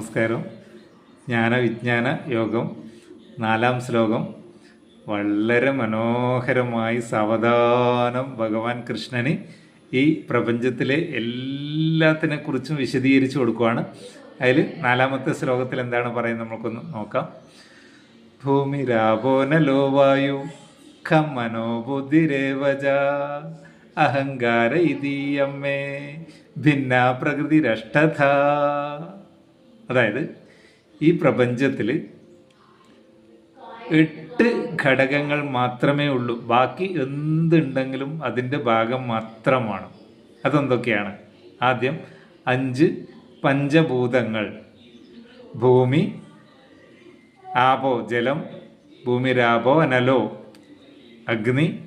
നമസ്കാരം. ജ്ഞാന വിജ്ഞാന യോഗം നാലാം ശ്ലോകം. വളരെ മനോഹരമായി സാവധാനം ഭഗവാൻ കൃഷ്ണന് ഈ പ്രപഞ്ചത്തിലെ എല്ലാത്തിനെ കുറിച്ചും വിശദീകരിച്ചു കൊടുക്കുവാണ്. അതിൽ നാലാമത്തെ ശ്ലോകത്തിൽ എന്താണ് പറയുന്നത് നമുക്കൊന്ന് നോക്കാം. ഭൂമി രാപോനലോ വായു ഖമനോബുദ്ധിരേവജ മനോബുദ്ധിരേവജ അഹങ്കാര ഇതീയമ്മേ ഭിന്ന പ്രകൃതി രഷ്ടഥ അതായത് ഈ പ്രപഞ്ചത്തിൽ എട്ട് ഘടകങ്ങൾ മാത്രമേ ഉള്ളൂ. ബാക്കി എന്തുണ്ടെങ്കിലും അതിന്റെ ഭാഗം മാത്രമാണ്. അതെന്തൊക്കെയാണ്? ആദ്യം അഞ്ച് പഞ്ചഭൂതങ്ങൾ. ഭൂമി ആപോ ജലം ഭൂമിരാപോ അനലോ അഗ്നി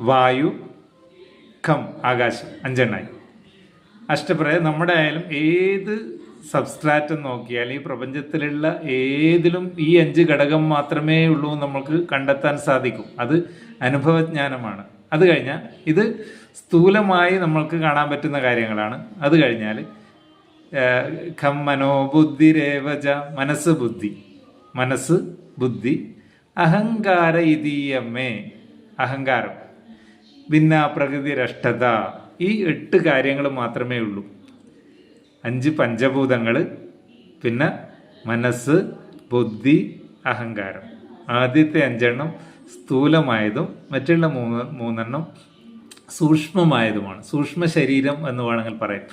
വായു ഖം ആകാശം. അഞ്ചെണ്ണായി. അഷ്ടപ്രയ നമ്മുടെ ആയാലും ഏത് സബ്സ്ട്രാറ്റം നോക്കിയാൽ ഈ പ്രപഞ്ചത്തിലുള്ള ഏതിലും ഈ അഞ്ച് ഘടകം മാത്രമേ ഉള്ളൂ നമുക്ക് കണ്ടെത്താൻ സാധിക്കും. അത് അനുഭവജ്ഞാനമാണ്. അത് കഴിഞ്ഞാൽ ഇത് സ്ഥൂലമായി നമ്മൾക്ക് കാണാൻ പറ്റുന്ന കാര്യങ്ങളാണ്. അത് കഴിഞ്ഞാൽ ഖം മനോബുദ്ധി രേവജ മനസ്സ് ബുദ്ധി. മനസ്സ് ബുദ്ധി അഹങ്കാര ഇതീയമ്മേ അഹങ്കാരം. ഭിന്ന പ്രകൃതി രഷ്ടത. ഈ എട്ട് കാര്യങ്ങൾ മാത്രമേ ഉള്ളൂ. അഞ്ച് പഞ്ചഭൂതങ്ങൾ പിന്നെ മനസ്സ് ബുദ്ധി അഹങ്കാരം. ആദ്യത്തെ അഞ്ചെണ്ണം സ്ഥൂലമായതും മറ്റുള്ള മൂന്ന് മൂന്നെണ്ണം സൂക്ഷ്മമായതുമാണ്. സൂക്ഷ്മ ശരീരം എന്ന് വേണമെങ്കിൽ പറയാം.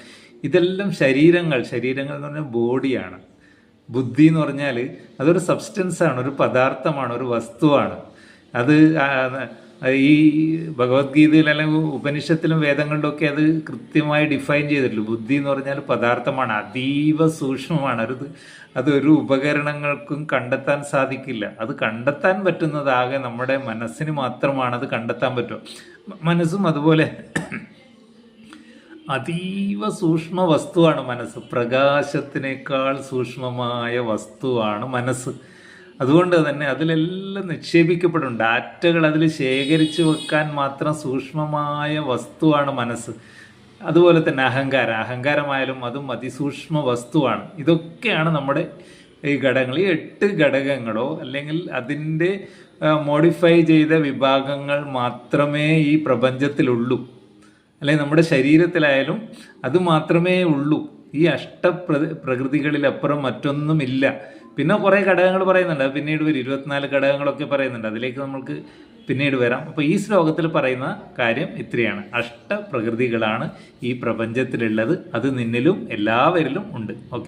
ഇതെല്ലാം ശരീരങ്ങൾ ശരീരങ്ങൾ എന്ന് പറഞ്ഞാൽ ബോഡിയാണ്. ബുദ്ധി എന്ന് പറഞ്ഞാൽ അതൊരു സബ്സ്റ്റൻസ് ആണ് ഒരു പദാർത്ഥമാണ് ഒരു വസ്തുവാണ്. അത് ഈ ഭഗവത്ഗീതയിൽ അല്ലെങ്കിൽ ഉപനിഷത്തിലും വേദങ്ങളിലും ഒക്കെ അത് കൃത്യമായി ഡിഫൈൻ ചെയ്തിട്ടുള്ളൂ ബുദ്ധി എന്ന് പറഞ്ഞാൽ പദാർത്ഥമാണ് അതീവ സൂക്ഷ്മമാണ്. അത് അതൊരു ഉപകരണങ്ങൾക്കും കണ്ടെത്താൻ സാധിക്കില്ല. അത് കണ്ടെത്താൻ പറ്റുന്നതാകെ നമ്മുടെ മനസ്സിന് മാത്രമാണ് അത് കണ്ടെത്താൻ പറ്റും മനസ്സും അതുപോലെ അതീവ സൂക്ഷ്മ വസ്തുവാണ് മനസ്സ്. പ്രകാശത്തിനേക്കാൾ സൂക്ഷ്മമായ വസ്തുവാണ് മനസ്സ്. അതുകൊണ്ട് തന്നെ അതിലെല്ലാം നിക്ഷേപിക്കപ്പെടും. ഡാറ്റകൾ അതിൽ ശേഖരിച്ചു വെക്കാൻ മാത്രം സൂക്ഷ്മമായ വസ്തുവാണ് മനസ്സ്. അതുപോലെ തന്നെ അഹങ്കാരം. അഹങ്കാരമായാലും അതും അതിസൂക്ഷ്മ വസ്തുവാണ്. ഇതൊക്കെയാണ് നമ്മുടെ ഈ ഘടകങ്ങൾ. ഈ എട്ട് ഘടകങ്ങളോ അല്ലെങ്കിൽ അതിന്റെ മോഡിഫൈ ചെയ്ത വിഭാഗങ്ങൾ മാത്രമേ ഈ പ്രപഞ്ചത്തിലുള്ളൂ. അല്ലെങ്കിൽ നമ്മുടെ ശരീരത്തിലായാലും അത് മാത്രമേ ഉള്ളൂ. ഈ അഷ്ടപ്ര പ്രകൃതികളിലപ്പുറം മറ്റൊന്നുമില്ല. പിന്നെ കുറേ ഘടകങ്ങൾ പറയുന്നുണ്ട്. പിന്നീട് വരും. ഇരുപത്തിനാല് ഘടകങ്ങളൊക്കെ പറയുന്നുണ്ട്. അതിലേക്ക് നമ്മൾക്ക് പിന്നീട് വരാം. അപ്പോൾ ഈ ശ്ലോകത്തിൽ പറയുന്ന കാര്യം ഇത്രയാണ്. അഷ്ടപ്രകൃതികളാണ് ഈ പ്രപഞ്ചത്തിലുള്ളത്. അത് നിന്നിലും എല്ലാവരിലും ഉണ്ട്. ഓക്കെ.